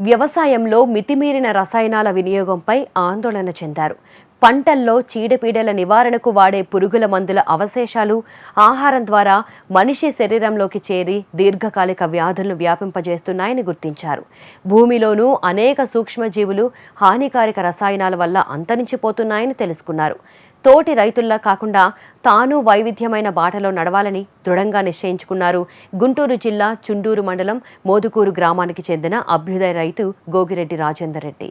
వ్యవసాయంలో మితిమీరిన రసాయనాల వినియోగంపై ఆందోళన చెందారు. పంటల్లో చీడపీడల నివారణకు వాడే పురుగుల మందుల అవశేషాలు ఆహారం ద్వారా మనిషి శరీరంలోకి చేరి దీర్ఘకాలిక వ్యాధులను వ్యాపింపజేస్తున్నాయని గుర్తించారు. భూమిలోనూ అనేక సూక్ష్మజీవులు హానికారక రసాయనాల వల్ల అంతరించిపోతున్నాయని తెలుసుకున్నారు. తోటి రైతుల్లా కాకుండా తాను వైవిధ్యమైన బాటలో నడవాలని దృఢంగా నిశ్చయించుకున్నారు. గుంటూరు జిల్లా చుండూరు మండలం మోదుకూరు గ్రామానికి చెందిన అభ్యుదయ రైతు గోగిరెడ్డి రాజేందర్ రెడ్డి.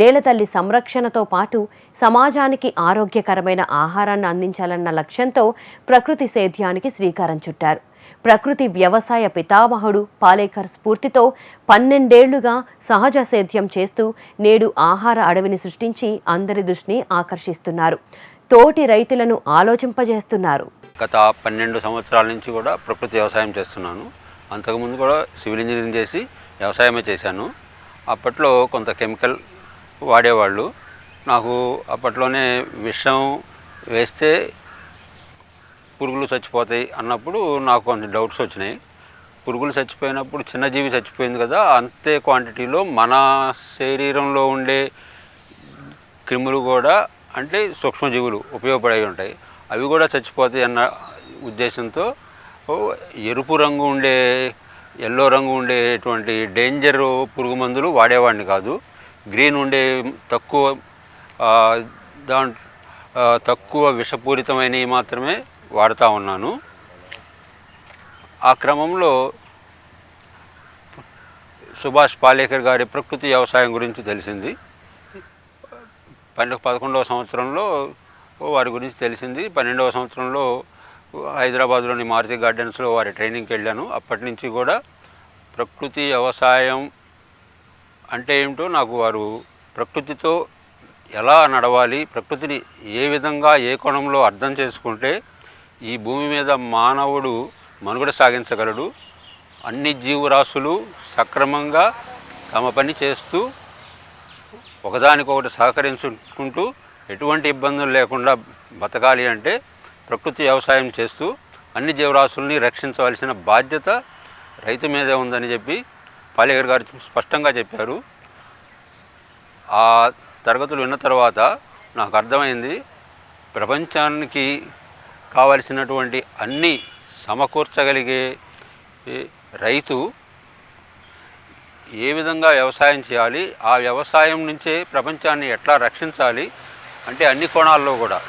నేలతల్లి సంరక్షణతో పాటు సమాజానికి ఆరోగ్యకరమైన ఆహారాన్ని అందించాలన్న లక్ష్యంతో ప్రకృతి సేద్యానికి శ్రీకారం చుట్టారు. ప్రకృతి వ్యవసాయ పితామహుడు పాలేకర్ స్ఫూర్తితో పన్నెండేళ్ళుగా సహజ సేద్యం చేస్తూ నేడు ఆహార అడవిని సృష్టించి అందరి దృష్టిని ఆకర్షిస్తున్నారు. తోటి రైతులను ఆలోచింపజేస్తున్నారు. గత పన్నెండు సంవత్సరాల నుంచి కూడా ప్రకృతి వ్యవసాయం చేస్తున్నాను. అంతకుముందు కూడా సివిల్ ఇంజనీరింగ్ చేసి వ్యవసాయమే చేశాను. అప్పట్లో కొంత కెమికల్ వాడేవాళ్ళు. నాకు అప్పట్లోనే విషం వేస్తే పురుగులు చచ్చిపోతాయి అన్నప్పుడు నాకు కొంచెం డౌట్స్ వచ్చినాయి. పురుగులు చచ్చిపోయినప్పుడు చిన్న జీవి చచ్చిపోయింది కదా అంతే క్వాంటిటీలో మన శరీరంలో ఉండే క్రిములు కూడా అంటే సూక్ష్మజీవులు ఉపయోగపడే ఉంటాయి. అవి కూడా చచ్చిపోతాయి అన్న ఉద్దేశంతో ఎరుపు రంగు ఉండే ఎల్లో రంగు ఉండేటువంటి డేంజర్ పురుగు మందులు వాడేవాడిని కాదు. గ్రీన్ ఉండే తక్కువ దా తక్కువ విషపూరితమైనవి మాత్రమే వాడుతూ ఉన్నాను. ఆ క్రమంలో సుభాష్ పాలేకర్ గారి ప్రకృతి వ్యవసాయం గురించి తెలిసింది. పన్నెండు పదకొండవ సంవత్సరంలో వారి గురించి తెలిసింది. పన్నెండవ సంవత్సరంలో హైదరాబాద్లోని మారుతి గార్డెన్స్లో వారి ట్రైనింగ్కి వెళ్ళాను. అప్పటి నుంచి కూడా ప్రకృతి వ్యవసాయం అంటే ఏమిటో నాకు వారు ప్రకృతితో ఎలా నడవాలి ప్రకృతిని ఏ విధంగా ఏ కోణంలో అర్థం చేసుకుంటే ఈ భూమి మీద మానవుడు మనుగడ సాగించగలడు. అన్ని జీవరాశులు సక్రమంగా తమ పని చేస్తూ ఒకదానికొకటి సహకరించుకుంటూ ఎటువంటి ఇబ్బందులు లేకుండా బతకాలి అంటే ప్రకృతి వ్యవసాయం చేస్తూ అన్ని జీవరాశుల్ని రక్షించవలసిన బాధ్యత రైతు మీదే ఉందని చెప్పి పాలేగర్ గారు స్పష్టంగా చెప్పారు. ఆ తరగతులు విన్న తర్వాత నాకు అర్థమైంది ప్రపంచానికి కావలసినటువంటి అన్ని సమకూర్చగలిగే రైతు ఏ విధంగా వ్యవసాయం చేయాలి ఆ వ్యవసాయం నుంచే ప్రపంచాన్ని ఎట్లా రక్షించాలి అంటే అన్ని కోణాల్లో కూడా.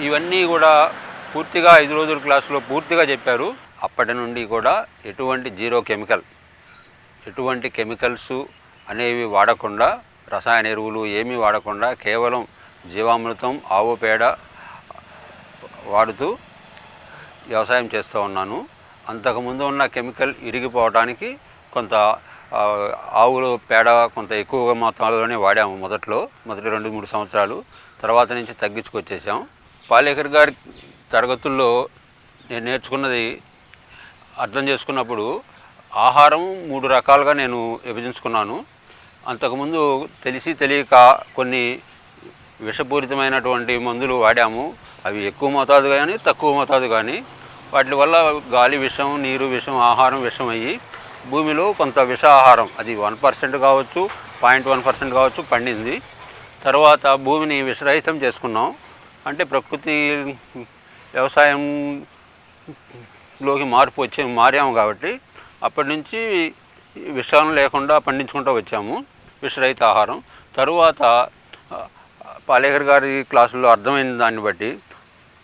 ఇవన్నీ కూడా పూర్తిగా ఐదు రోజుల క్లాసులో పూర్తిగా చెప్పారు. అప్పటి నుండి కూడా ఎటువంటి జీరో కెమికల్ ఎటువంటి కెమికల్స్ అనేవి వాడకుండా రసాయన ఎరువులు ఏమీ వాడకుండా కేవలం జీవామృతం ఆవు పేడ వాడుతూ వ్యవసాయం చేస్తూ ఉన్నాను. అంతకుముందు ఉన్న కెమికల్ ఇరిగిపోవడానికి కొంత ఆవులు పేడ కొంత ఎక్కువగా మొత్తంలోనే వాడాము మొదట్లో మొదటి రెండు మూడు సంవత్సరాలు. తర్వాత నుంచి తగ్గించుకొచ్చేసాం. పాలేకర్ గారి తరగతుల్లో నేను నేర్చుకున్నది అర్థం చేసుకున్నప్పుడు ఆహారం మూడు రకాలుగా నేను విభజించుకున్నాను. అంతకుముందు తెలిసి తెలియక కొన్ని విషపూరితమైనటువంటి మందులు వాడాము. అవి ఎక్కువ మోతాదు కానీ తక్కువ మోతాదు కానీ వాటి వల్ల గాలి విషం నీరు విషం ఆహారం విషం అయ్యి భూమిలో కొంత విష ఆహారం అది వన్ పర్సెంట్ కావచ్చు పాయింట్ వన్ పర్సెంట్ కావచ్చు పండింది. తర్వాత భూమిని విషరహితం చేసుకున్నాం. అంటే ప్రకృతి వ్యవసాయంలోకి మార్పు వచ్చి మారాము కాబట్టి అప్పటి నుంచి విషాలు లేకుండా పండించుకుంటూ వచ్చాము విషరహిత ఆహారం. తరువాత పాలేకర్ గారి క్లాసుల్లో అర్థమైన దాన్ని బట్టి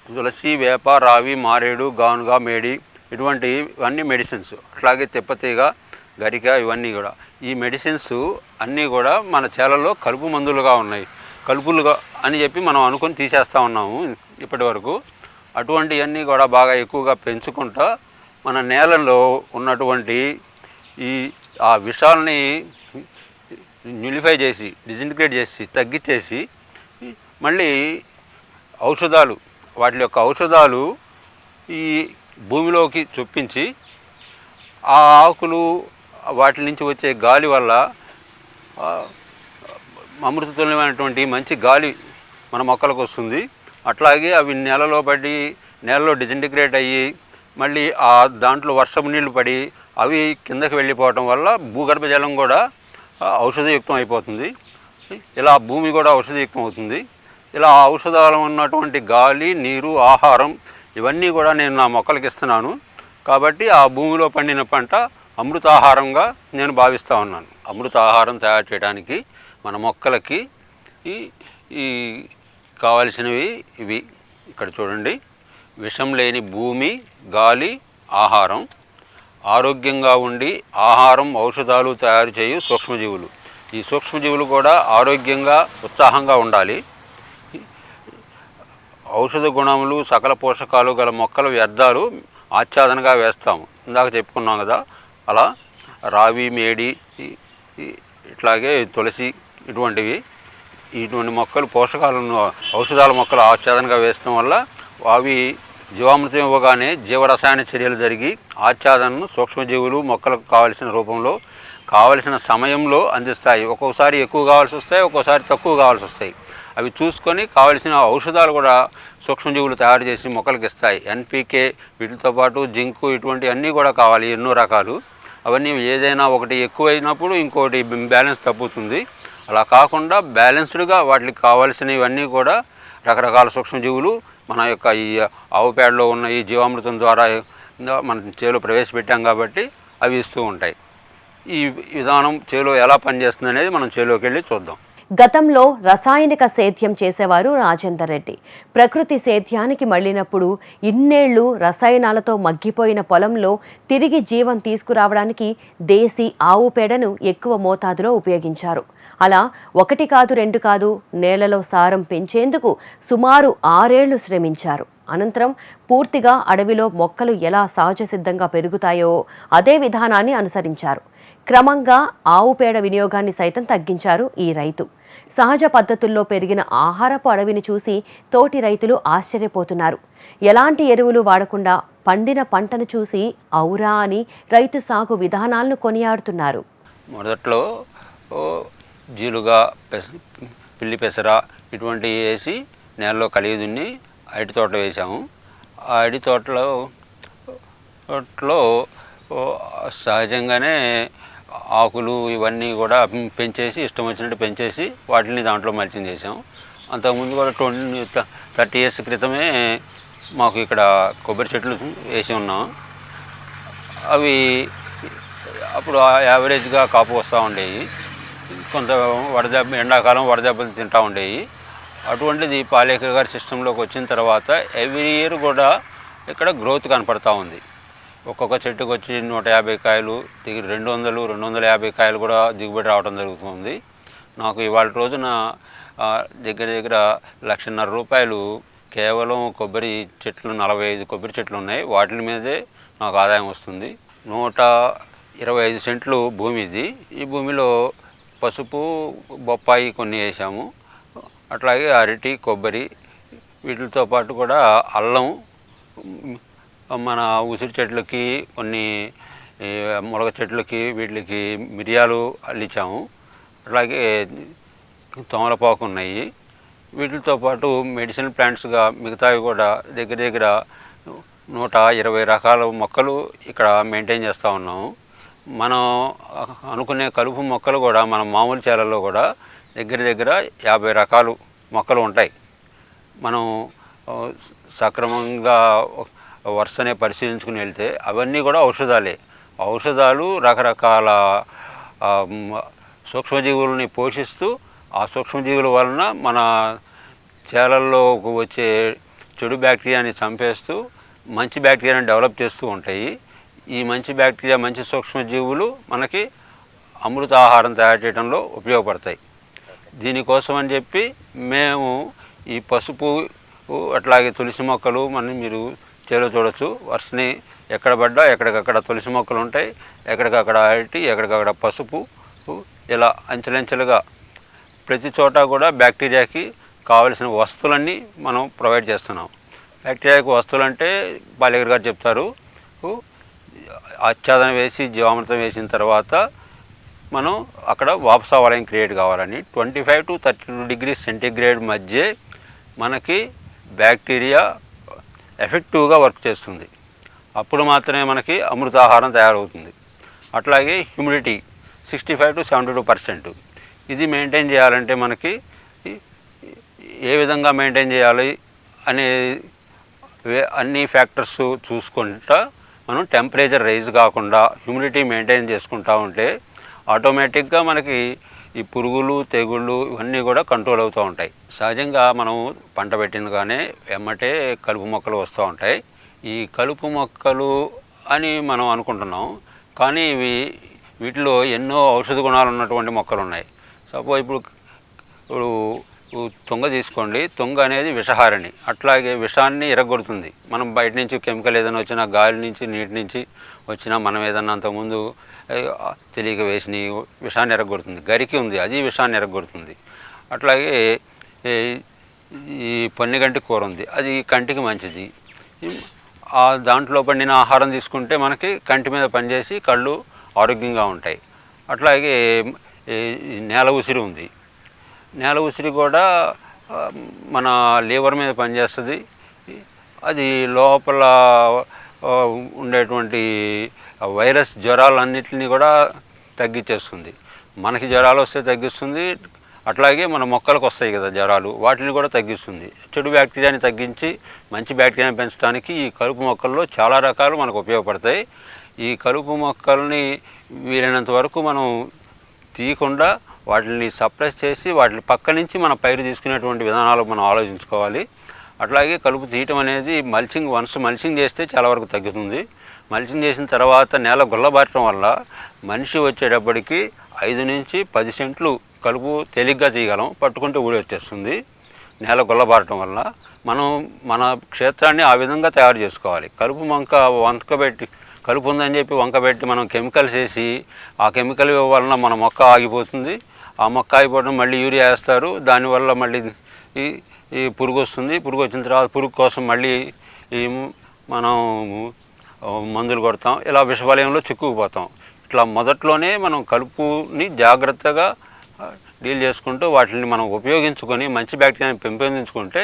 తులసి వేప రావి మారేడు గానుగా మేడి ఇటువంటి ఇవన్నీ మెడిసిన్స్ అట్లాగే తెప్పతీగ గరిక ఇవన్నీ కూడా. ఈ మెడిసిన్స్ అన్నీ కూడా మన చేలలో కలుపు మందులుగా ఉన్నాయి. కలుపులుగా అని చెప్పి మనం అనుకొని తీసేస్తూ ఉన్నాము ఇప్పటి వరకు. అటువంటివన్నీ కూడా బాగా ఎక్కువగా పెంచుకుంటా మన నేలలో ఉన్నటువంటి ఈ ఆ విషాలని న్యూలిఫై చేసి డిజింటిగ్రేట్ చేసి తగ్గించేసి మళ్ళీ ఔషధాలు వాటి యొక్క ఔషధాలు ఈ భూమిలోకి చొప్పించి ఆ ఆకులు వాటి నుంచి వచ్చే గాలి వల్ల అమృతతుల్యమైనటువంటి మంచి గాలి మన మొక్కలకు వస్తుంది. అట్లాగే అవి నేలలో పడి నేలలో డిజింటిగ్రేట్ అయ్యి మళ్ళీ ఆ దాంట్లో వర్షపు నీళ్ళు పడి అవి కిందకి వెళ్ళిపోవటం వల్ల భూగర్భ జలం కూడా ఔషధయుక్తం అయిపోతుంది. ఇలా భూమి కూడా ఔషధయుక్తం అవుతుంది. ఇలా ఔషధాలు ఉన్నటువంటి గాలి నీరు ఆహారం ఇవన్నీ కూడా నేను నా మొక్కలకి ఇస్తున్నాను. కాబట్టి ఆ భూమిలో పండిన పంట అమృతాహారంగా నేను భావిస్తూ ఉన్నాను. అమృతాహారం తయారు చేయడానికి మన మొక్కలకి ఈ ఈ కావలసినవి ఇవి. ఇక్కడ చూడండి. విషం లేని భూమి గాలి ఆహారం. ఆరోగ్యంగా ఉండి ఆహారం ఔషధాలు తయారు చేయు సూక్ష్మజీవులు. ఈ సూక్ష్మజీవులు కూడా ఆరోగ్యంగా ఉత్సాహంగా ఉండాలి. ఔషధ గుణములు సకల పోషకాలు గల మొక్కల వ్యర్థాలు ఆచ్ఛాదనగా వేస్తాము. ఇందాక చెప్పుకున్నాం కదా అలా రావి మేడి ఇట్లాగే తులసి ఇటువంటివి ఇటువంటి మొక్కలు పోషకాలను ఔషధాల మొక్కలు ఆచ్ఛాదనగా వేయడం వల్ల అవి జీవామృతం ఇవ్వగానే జీవరసాయన చర్యలు జరిగి ఆచ్ఛాదనను సూక్ష్మజీవులు మొక్కలకు కావలసిన రూపంలో కావలసిన సమయంలో అందిస్తాయి. ఒక్కొక్కసారి ఎక్కువ కావాల్సి వస్తాయి ఒక్కోసారి తక్కువ కావాల్సి వస్తాయి. అవి చూసుకొని కావలసిన ఔషధాలు కూడా సూక్ష్మజీవులు తయారు చేసి మొక్కలకు ఇస్తాయి. ఎన్పీకే వీటితో పాటు జింకు ఇటువంటి అన్నీ కూడా కావాలి ఎన్నో రకాలు. అవన్నీ ఏదైనా ఒకటి ఎక్కువైనప్పుడు ఇంకోటి బ్యాలెన్స్ తప్పుతుంది. అలా కాకుండా బ్యాలెన్స్డ్గా వాటికి కావాల్సినవన్నీ కూడా రకరకాల సూక్ష్మజీవులు మన యొక్క ఈ ఆవు పేడలో ఉన్న ఈ జీవామృతం ద్వారా మన చేలో ప్రవేశపెట్టాం కాబట్టి అవి ఇస్తూ ఉంటాయి. ఈ విధానం చేలో ఎలా పనిచేస్తుంది అనేది మనం చేలోకి వెళ్ళి చూద్దాం. గతంలో రసాయనిక సేద్యం చేసేవారు రాజేందర్ రెడ్డి. ప్రకృతి సేద్యానికి మళ్ళినప్పుడు ఇన్నేళ్ళు రసాయనాలతో మగ్గిపోయిన పొలంలో తిరిగి జీవం తీసుకురావడానికి దేశీ ఆవు పేడను ఎక్కువ మోతాదులో ఉపయోగించారు. అలా ఒకటి కాదు రెండు కాదు నేలలో సారం పెంచేందుకు సుమారు ఆరేళ్ళు శ్రమించారు. అనంతరం పూర్తిగా అడవిలో మొక్కలు ఎలా సహజ సిద్ధంగా పెరుగుతాయో అదే విధానాన్ని అనుసరించారు. క్రమంగా ఆవు పేడ వినియోగాన్ని సైతం తగ్గించారు ఈ రైతు. సహజ పద్ధతుల్లో పెరిగిన ఆహారపు అడవిని చూసి తోటి రైతులు ఆశ్చర్యపోతున్నారు. ఎలాంటి ఎరువులు వాడకుండా పండిన పంటను చూసి ఔరా అని రైతు సాగు విధానాలను కొనియాడుతున్నారు. మొదట్లో జీలుగా పెస పిల్లి పెసర ఇటువంటివి వేసి నేలలో కలిగిదున్ని అరటి తోట వేసాము. ఆ అరటి తోటలో తోటలో సహజంగానే ఆకులు ఇవన్నీ కూడా పెంచేసి ఇష్టం వచ్చినట్టు పెంచేసి వాటిని దాంట్లో మల్చింగ్ చేసాము అంతకుముందు కూడా ట్వంటీ థర్టీ ఇయర్స్ క్రితమే మాకు ఇక్కడ కొబ్బరి చెట్లు వేసి ఉన్నాం. అవి అప్పుడు యావరేజ్గా కాపు వస్తూ ఉండేవి. కొంత వడదెబ్బ ఎండాకాలం వడదెబ్బలు తింటూ ఉండేవి. అటువంటిది పాలేకర్ గారి సిస్టంలోకి వచ్చిన తర్వాత ఎవ్రీ ఇయర్ కూడా ఇక్కడ గ్రోత్ కనపడతా ఉంది. ఒక్కొక్క చెట్టుకు వచ్చి నూట యాభై కాయలు దిగి రెండు వందలు రెండు వందల యాభై కాయలు కూడా దిగుబడి రావడం జరుగుతుంది. నాకు ఇవాళ రోజున దగ్గర దగ్గర లక్షన్నర రూపాయలు కేవలం కొబ్బరి చెట్లు నలభై ఐదు కొబ్బరి చెట్లు ఉన్నాయి. వాటి మీదే నాకు ఆదాయం వస్తుంది. నూట ఇరవై ఐదు సెంట్లు భూమి ఇది. ఈ భూమిలో పసుపు బొప్పాయి కొన్ని వేసాము. అట్లాగే అరటి కొబ్బరి వీటితో పాటు కూడా అల్లం మన ఉసిరి చెట్లకి కొన్ని మొలక చెట్లకి వీటికి మిరియాలు అల్లించాము అట్లాగే తమలపాకు ఉన్నాయి. వీటితో పాటు మెడిసిన్ ప్లాంట్స్గా మిగతావి కూడా దగ్గర దగ్గర నూట ఇరవై రకాల మొక్కలు ఇక్కడ మెయింటైన్ చేస్తూ ఉన్నాము. మనం అనుకునే కలుపు మొక్కలు కూడా మన మామూలు చేలల్లో కూడా దగ్గర దగ్గర యాభై రకాలు మొక్కలు ఉంటాయి. మనం సక్రమంగా వరుసనే పరిశీలించుకుని వెళ్తే అవన్నీ కూడా ఔషధాలే. ఔషధాలు రకరకాల సూక్ష్మజీవులని పోషిస్తూ ఆ సూక్ష్మజీవుల వలన మన చేలల్లో వచ్చే చెడు బ్యాక్టీరియాని చంపేస్తూ మంచి బ్యాక్టీరియాని డెవలప్ చేస్తూ ఉంటాయి. ఈ మంచి బ్యాక్టీరియా మంచి సూక్ష్మజీవులు మనకి అమృత ఆహారం తయారు చేయడంలో ఉపయోగపడతాయి. దీనికోసం అని చెప్పి మేము ఈ పసుపు అట్లాగే తులసి మొక్కలు మనం మీరు చేలో చూడొచ్చు. వర్షని ఎక్కడ పడ్డా ఎక్కడికక్కడ తులసి మొక్కలు ఉంటాయి ఎక్కడికక్కడ అరటి ఎక్కడికక్కడ పసుపు ఇలా అంచెలంచెలుగా ప్రతి చోట కూడా బ్యాక్టీరియాకి కావలసిన వస్తువులన్నీ మనం ప్రొవైడ్ చేస్తున్నాం. బ్యాక్టీరియాకి వస్తువులు అంటే బాలేగర్ గారు చెప్తారు. ఆచ్ఛాదన వేసి జీవామృతం వేసిన తర్వాత మనం అక్కడ వాపసా వలయం క్రియేట్ కావాలని twenty five to thirty two degree centigrade మధ్య మనకి బ్యాక్టీరియా ఎఫెక్టివ్గా వర్క్ చేస్తుంది. అప్పుడు మాత్రమే మనకి అమృతాహారం తయారవుతుంది. అట్లాగే humidity sixty five to seventy two percent. ఇది మెయింటైన్ చేయాలంటే మనకి ఏ విధంగా మెయింటైన్ చేయాలి అనే అన్ని ఫ్యాక్టర్స్ చూసుకుంటా మనం టెంపరేచర్ రైజ్ కాకుండా హ్యూమిడిటీ మెయింటైన్ చేసుకుంటా ఉంటే ఆటోమేటిక్గా మనకి ఈ పురుగులు తెగుళ్ళు ఇవన్నీ కూడా కంట్రోల్ అవుతూ ఉంటాయి. సహజంగా మనం పంట పెట్టినగానే వెమ్మటే కలుపు మొక్కలు వస్తూ ఉంటాయి. ఈ కలుపు మొక్కలు అని మనం అనుకుంటున్నాం. కానీ ఇవి వీటిలో ఎన్నో ఔషధ గుణాలు ఉన్నటువంటి మొక్కలు ఉన్నాయి. సపోజ్ ఇప్పుడు ఇప్పుడు తుంగ తీసుకోండి. తుంగ అనేది విషహారిణి. అట్లాగే విషాన్ని ఎరగొడుతుంది. మనం బయట నుంచి కెమికల్ ఏదైనా వచ్చినా గాలి నుంచి నీటి నుంచి వచ్చినా మనం ఏదన్నా అంతకుముందు తెలియక వేసిన విషాన్ని ఎరగొడుతుంది. గరికి ఉంది. అది విషాన్ని ఎరగొడుతుంది. అట్లాగే ఈ పన్నిగంటి కూర ఉంది. అది కంటికి మంచిది. ఆ దాంట్లో పండిన ఆహారం తీసుకుంటే మనకి కంటి మీద పనిచేసి కళ్ళు ఆరోగ్యంగా ఉంటాయి. అట్లాగే నేల ఉసిరి ఉంది. నేల ఉసిరి కూడా మన లివర్ మీద పనిచేస్తుంది. అది లోపల ఉండేటువంటి వైరస్ జ్వరాలన్నిటిని కూడా తగ్గించేస్తుంది మనకి జ్వరాలు వస్తే తగ్గిస్తుంది. అట్లాగే మన మొక్కలకు వస్తాయి కదా జ్వరాలు. వాటిని కూడా తగ్గిస్తుంది. చెడు బ్యాక్టీరియాని తగ్గించి మంచి బ్యాక్టీరియాని పెంచడానికి ఈ కలుపు మొక్కల్లో చాలా రకాలు మనకు ఉపయోగపడతాయి. ఈ కలుపు మొక్కల్ని వీలైనంత వరకు మనం తీయకుండా వాటిని సప్రెస్ చేసి వాటిని పక్క నుంచి మన పైరు తీసుకునేటువంటి విధానాలు మనం ఆలోచించుకోవాలి. అట్లాగే కలుపు తీయటం అనేది మల్చింగ్ వన్స్ మల్చింగ్ చేస్తే చాలా వరకు తగ్గుతుంది. మల్చింగ్ చేసిన తర్వాత నేల గుల్లబారటం వల్ల మనిషి వచ్చేటప్పటికి ఐదు నుంచి పది సెంట్లు కలుపు తేలిగ్గా తీయగలం పట్టుకుంటే ఊడి వచ్చేస్తుంది. నేల గుల్లబారటం వల్ల మనం మన క్షేత్రాన్ని ఆ విధంగా తయారు చేసుకోవాలి. కలుపు వంక వంకబెట్టి కలుపు ఉందని చెప్పి వంక పెట్టి మనం కెమికల్స్ వేసి ఆ కెమికల్ వలన మన మొక్క ఆగిపోతుంది. ఆ మొక్క అయిపోవడం మళ్ళీ యూరియా వేస్తారు. దానివల్ల మళ్ళీ ఈ ఈ పురుగు వస్తుంది. పురుగు వచ్చిన తర్వాత పురుగు కోసం మళ్ళీ ఈ మనం మందులు కొడతాం. ఇలా విషవలయంలో చిక్కుకుపోతాం ఇట్లా మొదట్లోనే మనం కలుపుని జాగ్రత్తగా డీల్ చేసుకుంటూ వాటిని మనం ఉపయోగించుకొని మంచి బ్యాక్టీరియాని పెంపొందించుకుంటే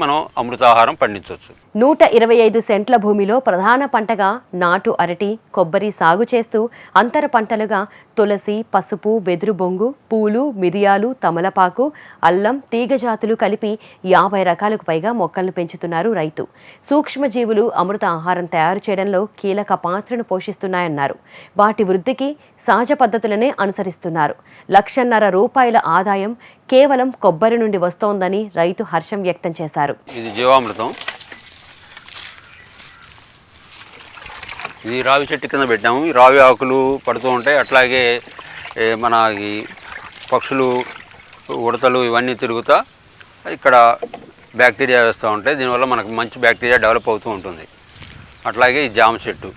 మనం అమృతాహారం పండించవచ్చు నూట ఇరవై ఐదు సెంట్ల భూమిలో ప్రధాన పంటగా నాటు అరటి కొబ్బరి సాగు చేస్తూ అంతర పంటలుగా తులసి పసుపు వెదురు బొంగు పూలు మిరియాలు తమలపాకు అల్లం తీగ జాతులు కలిపి యాభై రకాలకు పైగా మొక్కలను పెంచుతున్నారు రైతు. సూక్ష్మజీవులు అమృత ఆహారం తయారు చేయడంలో కీలక పాత్రను పోషిస్తున్నాయన్నారు. వాటి వృద్ధికి సహజ పద్ధతులనే అనుసరిస్తున్నారు. లక్షన్నర రూపాయల ఆదాయం కేవలం కొబ్బరి నుండి వస్తోందని రైతు హర్షం వ్యక్తం చేశారు. ఇది జీవామృతం. ఇది రావి చెట్టు కింద పెట్టాము. ఈ రావి ఆకులు పడుతూ ఉంటాయి. అట్లాగే మన ఈ పక్షులు ఉడతలు ఇవన్నీ తిరుగుతా ఇక్కడ బ్యాక్టీరియా వేస్తూ ఉంటాయి. దీనివల్ల మనకు మంచి బ్యాక్టీరియా డెవలప్ అవుతూ ఉంటుంది. అట్లాగే ఈ జామ చెట్టు.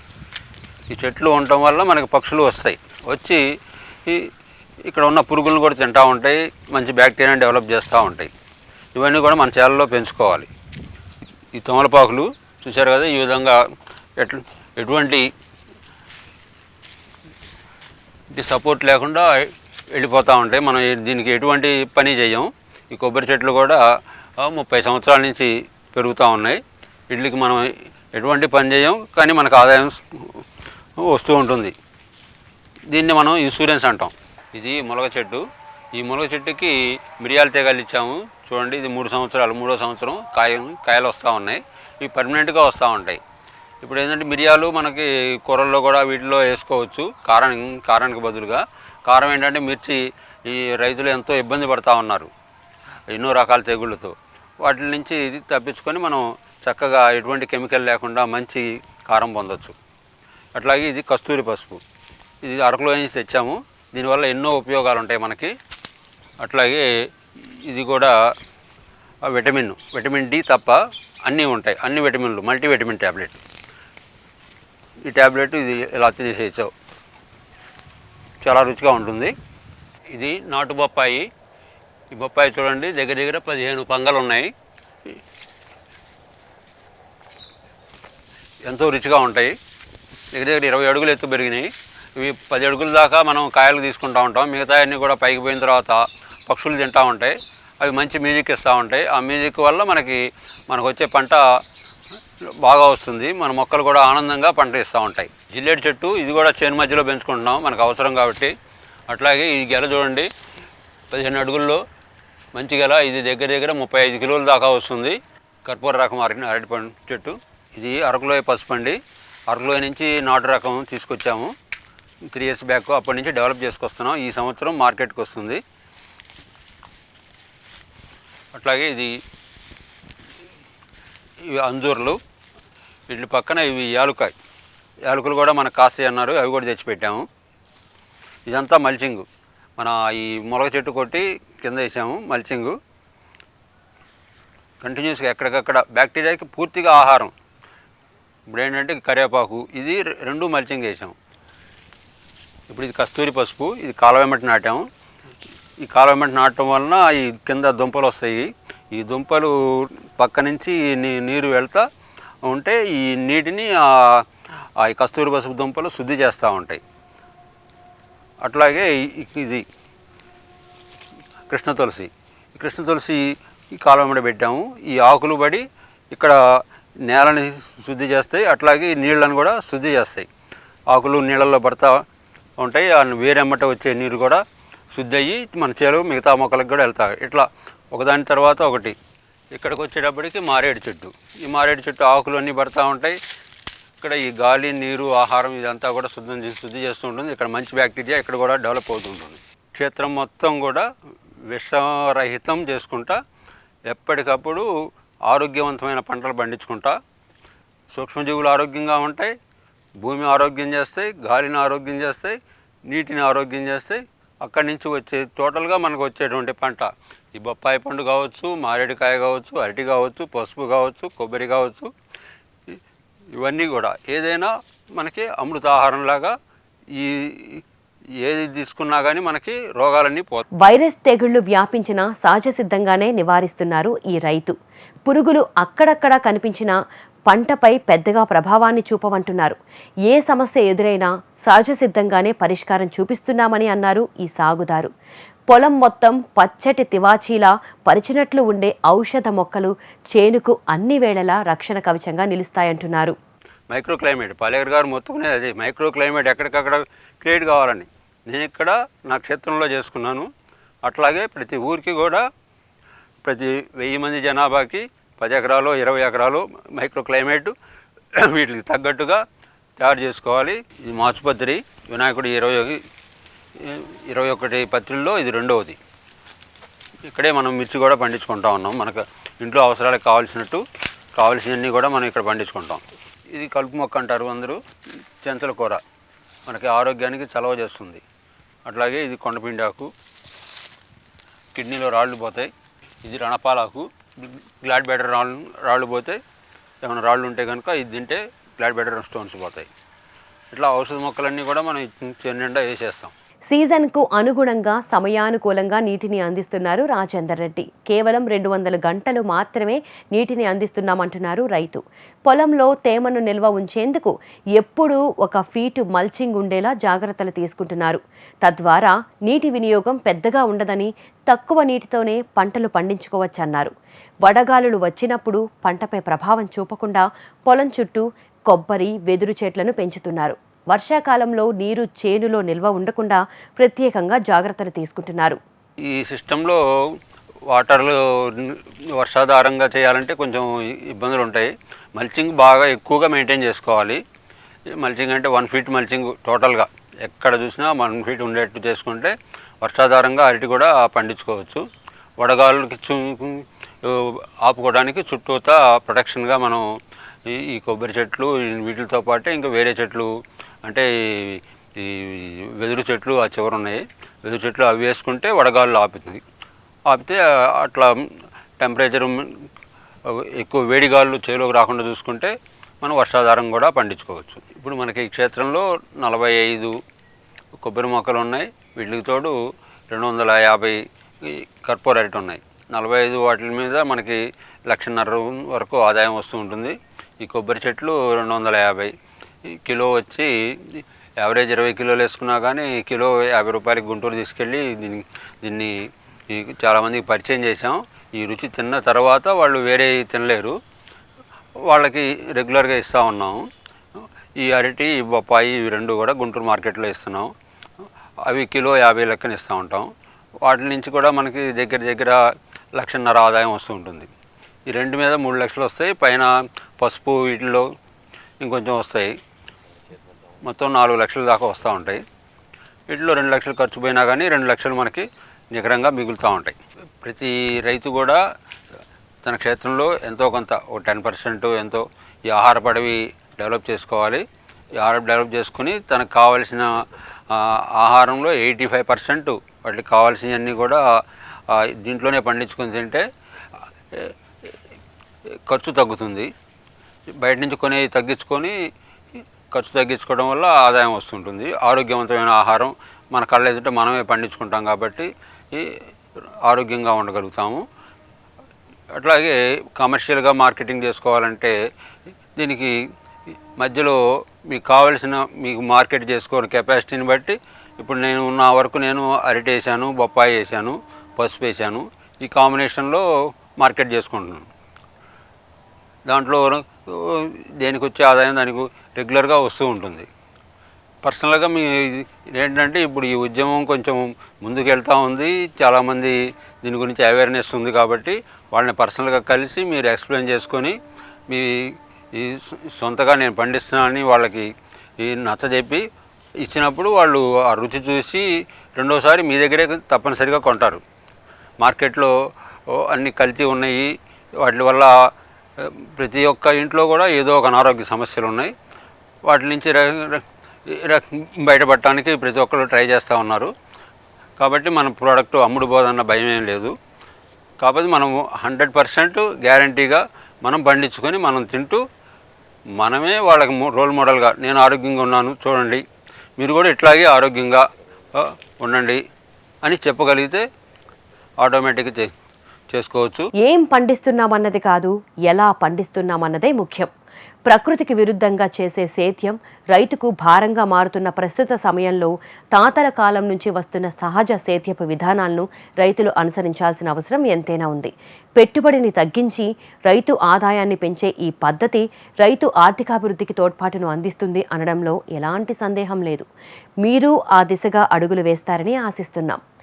ఈ చెట్లు ఉండటం వల్ల మనకి పక్షులు వస్తాయి. వచ్చి ఈ ఇక్కడ ఉన్న పురుగులను కూడా తింటూ ఉంటాయి. మంచి బ్యాక్టీరియాని డెవలప్ చేస్తూ ఉంటాయి. ఇవన్నీ కూడా మన చేలలో పెంచుకోవాలి. ఈ తమలపాకులు చూశారు కదా? ఈ విధంగా ఎట్లు ఎటువంటి సపోర్ట్ లేకుండా వెళ్ళిపోతూ ఉంటాయి. మనం దీనికి ఎటువంటి పని చేయం. ఈ కొబ్బరి చెట్లు కూడా ముప్పై సంవత్సరాల నుంచి పెరుగుతూ ఉన్నాయి. వీటికి మనం ఎటువంటి పని చేయం కానీ మనకు ఆదాయం వస్తూ ఉంటుంది. దీన్ని మనం ఇన్సూరెన్స్ అంటాం. ఇది ములగ చెట్టు. ఈ ములగ చెట్టుకి మిరియాల తీగలు ఇచ్చాము. చూడండి ఇది మూడు సంవత్సరాలు మూడో సంవత్సరం కాయ కాయలు వస్తూ ఉన్నాయి. ఇవి పర్మనెంట్గా వస్తూ ఉంటాయి. ఇప్పుడు ఏంటంటే మిరియాలు మనకి కూరల్లో కూడా వీటిలో వేసుకోవచ్చు. కారం కారానికి బదులుగా. కారం ఏంటంటే మిర్చి ఈ రైతులు ఎంతో ఇబ్బంది పడతా ఉన్నారు. ఎన్నో రకాల తెగుళ్ళతో. వాటి నుంచి ఇది తప్పించుకొని మనం చక్కగా ఎటువంటి కెమికల్ లేకుండా మంచి కారం పొందొచ్చు. అట్లాగే ఇది కస్తూరి పసుపు. ఇది అరకులో నుంచి తెచ్చాము. దీనివల్ల ఎన్నో ఉపయోగాలు ఉంటాయి మనకి. అట్లాగే ఇది కూడా విటమిన్. విటమిన్ డి తప్ప అన్నీ ఉంటాయి. అన్ని విటమిన్లు మల్టీ విటమిన్ ట్యాబ్లెట్ ఈ ట్యాబ్లెట్ ఇది ఇలా తినేసేయచ్చు చాలా రుచిగా ఉంటుంది. ఇది నాటు బొప్పాయి. ఈ బొప్పాయి చూడండి దగ్గర దగ్గర పదిహేను పంగలు ఉన్నాయి. ఎంతో రుచిగా ఉంటాయి. దగ్గర దగ్గర ఇరవై అడుగులు ఎత్తు పెరిగినాయి. ఇవి పది అడుగుల దాకా మనం కాయలు తీసుకుంటూ ఉంటాం. మిగతా అన్నీ కూడా పైకి పోయిన తర్వాత పక్షులు తింటూ ఉంటాయి. అవి మంచి మ్యూజిక్ ఇస్తూ ఉంటాయి. ఆ మ్యూజిక్ వల్ల మనకి మనకు వచ్చే పంట బాగా వస్తుంది. మన మొక్కలు కూడా ఆనందంగా పంట ఇస్తూ ఉంటాయి. జిల్లేడు చెట్టు ఇది కూడా చేను మధ్యలో పెంచుకుంటున్నాం. మనకు అవసరం కాబట్టి. అట్లాగే ఈ గెల చూడండి. పదిహేను అడుగుల్లో మంచి గెల. ఇది దగ్గర దగ్గర ముప్పై ఐదు కిలోల దాకా వస్తుంది. కర్పూర రకం అరటి అరటిపండు చెట్టు. ఇది అరకులోయ పసుపండి. అరకులోయ నుంచి నాటు రకం తీసుకొచ్చాము. త్రీ ఇయర్స్ బ్యాక్ అప్పటి నుంచి డెవలప్ చేసుకొస్తున్నాం. ఈ సంవత్సరం మార్కెట్కి వస్తుంది. అట్లాగే ఇది అంజూర్లు. వీటి పక్కన ఇవి యాలుకాయ. యాలకులు కూడా మనకు కాస్తాయి అన్నారు అవి కూడా తెచ్చిపెట్టాము. ఇదంతా మల్చింగ్. మన ఈ మొలక చెట్టు కొట్టి కింద వేసాము మల్చింగు. కంటిన్యూస్గా ఎక్కడికక్కడ బ్యాక్టీరియాకి పూర్తిగా ఆహారం. ఇప్పుడు ఏంటంటే కరివేపాకు ఇది రెండు మల్చింగ్ వేసాం ఇప్పుడు ఇది కస్తూరి పసుపు ఇది కాలువ నాటాము. ఈ కాలువ నాటడం వలన ఈ కింద దుంపలు వస్తాయి. ఈ దుంపలు పక్క నుంచి నీ- నీరు వెళ్తా ఉంటే ఈ నీటిని ఆ- ఈ కస్తూరి పసుపు దుంపలు శుద్ధి చేస్తూ ఉంటాయి. అట్లాగే ఇది కృష్ణ తులసి. కృష్ణ తులసి ఈ కాలువ మీద పెట్టాము. ఈ ఆకులు పడి ఇక్కడ నేలని శుద్ధి చేస్తాయి. అట్లాగే ఈ నీళ్ళను కూడా శుద్ధి చేస్తాయి. ఆకులు నీళ్ళల్లో పడతా ఉంటాయి. ఆ వేరెమ్మట వచ్చే నీరు కూడా శుద్ధి అయ్యి మన చేలు మిగతా మొక్కలకు కూడా వెళ్తాయి. ఇట్లా ఒకదాని తర్వాత ఒకటి. ఇక్కడికి వచ్చేటప్పటికి మారేడు చెట్టు. ఈ మారేడు చెట్టు ఆకులు అన్నీ పడతా ఉంటాయి. ఇక్కడ ఈ గాలి నీరు ఆహారం ఇదంతా కూడా శుద్ధం చేసి శుద్ధి చేస్తూ ఉంటుంది. ఇక్కడ మంచి బ్యాక్టీరియా ఇక్కడ కూడా డెవలప్ అవుతుంటుంది క్షేత్రం మొత్తం కూడా విషరహితం చేసుకుంటా ఎప్పటికప్పుడు ఆరోగ్యవంతమైన పంటలు పండించుకుంటా. సూక్ష్మజీవులు ఆరోగ్యంగా ఉంటాయి. భూమి ఆరోగ్యం చేస్తాయి గాలిని ఆరోగ్యం చేస్తాయి నీటిని ఆరోగ్యం చేస్తాయి. అక్కడి నుంచి వచ్చే టోటల్గా మనకు వచ్చేటువంటి పంట ఈ బొప్పాయి పండు కావచ్చు మారేడుకాయ కావచ్చు అరటి కావచ్చు పసుపు కావచ్చు కొబ్బరి కావచ్చు ఇవన్నీ కూడా ఏదైనా మనకి అమృతాహారంలాగా ఈ ఏది తీసుకున్నా కానీ మనకి రోగాలన్నీ పోతాయి వైరస్ తెగుళ్ళు వ్యాపించిన సహజ సిద్ధంగానే నివారిస్తున్నారు ఈ రైతు. పురుగులు అక్కడక్కడా కనిపించిన పంటపై పెద్దగా ప్రభావాన్ని చూపవంటున్నారు ఏ సమస్య ఎదురైనా సహజ సిద్ధంగానే పరిష్కారం చూపిస్తున్నామని అన్నారు ఈ సాగుదారు. పొలం మొత్తం పచ్చటి తివాచీలా పరిచినట్లు ఉండే ఔషధ మొక్కలు చేనుకు అన్ని వేళలా రక్షణ కవచంగా నిలుస్తాయంటున్నారు. మైక్రో క్లైమేట్ పాలేకర్ గారు మొత్తుకునేది అదే. మైక్రో క్లైమేట్ ఎక్కడికక్కడ క్రియేట్ కావాలని. నేను ఇక్కడ నా క్షేత్రంలో చేసుకున్నాను. అట్లాగే ప్రతి ఊరికి కూడా ప్రతి వెయ్యి మంది జనాభాకి పది ఎకరాలు ఇరవై ఎకరాలు మైక్రో క్లైమేట్ వీటికి తగ్గట్టుగా తయారు చేసుకోవాలి. ఇది మాచుపత్రి. వినాయకుడి ఇరవై ఇరవై ఒకటి పత్రిల్లో ఇది రెండవది. ఇక్కడే మనం మిర్చి కూడా పండించుకుంటా ఉన్నాం. మనకు ఇంట్లో అవసరాలకు కావాల్సినట్టు కావాల్సినవన్నీ కూడా మనం ఇక్కడ పండించుకుంటాం. ఇది కలుపు మొక్క అంటారు అందరూ. చెంచల కూర. మనకి ఆరోగ్యానికి చలవ చేస్తుంది. అట్లాగే ఇది కొండపిండాకు కిడ్నీలో రాళ్ళు పోతాయి. ఇది రణపాలాకు గ్లాడ్ బెటర్ రాళ్ళు రాళ్ళు పోతే ఏమైనా రాళ్ళు ఉంటే కనుక ఇది తింటే గ్లాడ్ బెటర్ స్టోన్స్ పోతాయి. ఇట్లా ఔషధ మొక్కలన్నీ కూడా మనం ఈ నిండా వేసేస్తాం. సీజన్కు అనుగుణంగా సమయానుకూలంగా నీటిని అందిస్తున్నారు రాజేందర్ రెడ్డి. కేవలం రెండు వందల గంటలు మాత్రమే నీటిని అందిస్తున్నామంటున్నారు రైతు. పొలంలో తేమను నిల్వ ఉంచేందుకు ఎప్పుడూ ఒక ఫీటు మల్చింగ్ ఉండేలా జాగ్రత్తలు తీసుకుంటున్నారు. తద్వారా నీటి వినియోగం పెద్దగా ఉండదని తక్కువ నీటితోనే పంటలు పండించుకోవచ్చన్నారు. వడగాలులు వచ్చినప్పుడు పంటపై ప్రభావం చూపకుండా పొలం చుట్టూ కొబ్బరి వెదురు చెట్లను పెంచుతున్నారు. వర్షాకాలంలో నీరు చేనులో నిల్వ ఉండకుండా ప్రత్యేకంగా జాగ్రత్తలు తీసుకుంటున్నారు. ఈ సిస్టంలో వాటర్లు వర్షాధారంగా చేయాలంటే కొంచెం ఇబ్బందులు ఉంటాయి మల్చింగ్ బాగా ఎక్కువగా మెయింటైన్ చేసుకోవాలి. మల్చింగ్ అంటే వన్ ఫీట్ మల్చింగ్ టోటల్గా. ఎక్కడ చూసినా వన్ ఫీట్ ఉండేట్టు చేసుకుంటే వర్షాధారంగా అరటి కూడా పండించుకోవచ్చు. వడగాళ్ళకి చూ ఆపుకోవడానికి చుట్టూతా ప్రొటెక్షన్గా మనం ఈ ఈ కొబ్బరి చెట్లు వీటితో పాటే ఇంకా వేరే చెట్లు అంటే ఈ- వెదురు చెట్లు ఆ చివర ఉన్నాయి. వెదురు చెట్లు అవి వేసుకుంటే వడగాళ్ళు ఆపుతుంది. ఆపితే అట్లా టెంపరేచర్ ఎక్కువ వేడిగాళ్ళు చేలోకి రాకుండా చూసుకుంటే మనం వర్షాధారం కూడా పండించుకోవచ్చు. ఇప్పుడు మనకి ఈ క్షేత్రంలో నలభై ఐదు కొబ్బరి మొక్కలు ఉన్నాయి. వీటికి తోడు రెండు వందల యాభై ఈ కర్పూర అరటి ఉన్నాయి. నలభై ఐదు వాటి మీద మనకి లక్షన్నర వరకు ఆదాయం వస్తూ ఉంటుంది. ఈ కొబ్బరి చెట్లు రెండు వందల యాభై. కిలో వచ్చి యావరేజ్ ఇరవై కిలోలు వేసుకున్నా కానీ కిలో యాభై రూపాయలకి గుంటూరు తీసుకెళ్ళి దీన్ని దీన్ని చాలామందికి పరిచయం చేసాం ఈ రుచి తిన్న తర్వాత వాళ్ళు వేరే తినలేరు. వాళ్ళకి రెగ్యులర్గా ఇస్తూ ఉన్నాము ఈ అరటి ఈ బొప్పాయి ఇవి రెండు కూడా గుంటూరు మార్కెట్లో ఇస్తున్నాం. అవి కిలో యాభై లెక్కన ఇస్తూ ఉంటాం. వాటి నుంచి కూడా మనకి దగ్గర దగ్గర లక్షన్నర ఆదాయం వస్తూ ఉంటుంది. ఈ రెండు మీద మూడు లక్షలు వస్తాయి. పైన పసుపు వీటిలో ఇంకొంచెం వస్తాయి. మొత్తం నాలుగు లక్షల దాకా వస్తూ ఉంటాయి. వీటిలో రెండు లక్షలు ఖర్చు పోయినా కానీ రెండు లక్షలు మనకి నికరంగా మిగులుతూ ఉంటాయి. ప్రతి రైతు కూడా తన క్షేత్రంలో ఎంతో కొంత ఒక టెన్ పర్సెంట్ ఎంతో ఈ ఆహార పడవి డెవలప్ చేసుకోవాలి. ఈ ఆహారం డెవలప్ చేసుకుని తనకు కావలసిన ఆహారంలో ఎయిటీ ఫైవ్ పర్సెంట్ వాటికి కావాల్సినవన్నీ కూడా దీంట్లోనే పండించుకొని తింటే ఖర్చు తగ్గుతుంది. బయట నుంచి కొని తగ్గించుకొని ఖర్చు తగ్గించుకోవడం వల్ల ఆదాయం వస్తుంటుంది. ఆరోగ్యవంతమైన ఆహారం మన కళ్ళ ఎదుట మనమే పండించుకుంటాం కాబట్టి ఈ ఆరోగ్యంగా ఉండగలుగుతాము. అట్లాగే కమర్షియల్గా మార్కెటింగ్ చేసుకోవాలంటే దీనికి మధ్యలో మీకు కావలసిన మీకు మార్కెట్ చేసుకోని కెపాసిటీని బట్టి ఇప్పుడు నేను నా వరకు నేను అరటి వేసాను బొప్పాయి వేసాను పసుపు వేసాను. ఈ కాంబినేషన్లో మార్కెట్ చేసుకుంటున్నాను. దాంట్లో దేనికి వచ్చే ఆదాయం దానికి రెగ్యులర్గా వస్తూ ఉంటుంది. పర్సనల్గా మీ ఏంటంటే ఇప్పుడు ఈ ఉద్యమం కొంచెం ముందుకు వెళ్తూ ఉంది. చాలామంది దీని గురించి అవేర్నెస్ ఉంది కాబట్టి వాళ్ళని పర్సనల్గా కలిసి మీరు ఎక్స్ప్లెయిన్ చేసుకొని మీ ఈ సొంతగా నేను పండిస్తున్నానని వాళ్ళకి ఈ నచ్చజెప్పి ఇచ్చినప్పుడు వాళ్ళు ఆ రుచి చూసి రెండోసారి మీ దగ్గరే తప్పనిసరిగా కొంటారు. మార్కెట్లో అన్ని కల్తీ ఉన్నాయి. వాటి వల్ల ప్రతి ఒక్క ఇంట్లో కూడా ఏదో ఒక అనారోగ్య సమస్యలు ఉన్నాయి. వాటి నుంచి బయటపడటానికి ప్రతి ఒక్కరు ట్రై చేస్తూ ఉన్నారు. కాబట్టి మన ప్రోడక్ట్ అమ్ముడు పోదన్న భయం ఏం లేదు. కాకపోతే మనం హండ్రెడ్ పర్సెంట్ గ్యారంటీగా మనం పండించుకొని మనం తింటూ మనమే వాళ్ళకి రోల్ మోడల్గా నేను ఆరోగ్యంగా ఉన్నాను చూడండి. మీరు కూడా ఇట్లాగే ఆరోగ్యంగా ఉండండి అని చెప్పగలిగితే ఆటోమేటిక్గా చేసుకోవచ్చు. ఏం పండిస్తున్నామన్నది కాదు ఎలా పండిస్తున్నామన్నదే ముఖ్యం. ప్రకృతికి విరుద్ధంగా చేసే సేద్యం రైతుకు భారంగా మారుతున్న ప్రస్తుత సమయంలో తాతల కాలం నుంచి వస్తున్న సహజ సేద్యపు విధానాలను రైతులు అనుసరించాల్సిన అవసరం ఎంతైనా ఉంది. పెట్టుబడిని తగ్గించి రైతు ఆదాయాన్ని పెంచే ఈ పద్ధతి రైతు ఆర్థికాభివృద్ధికి తోడ్పాటును అందిస్తుంది అనడంలో ఎలాంటి సందేహం లేదు. మీరు ఆ దిశగా అడుగులు వేస్తారని ఆశిస్తున్నాం.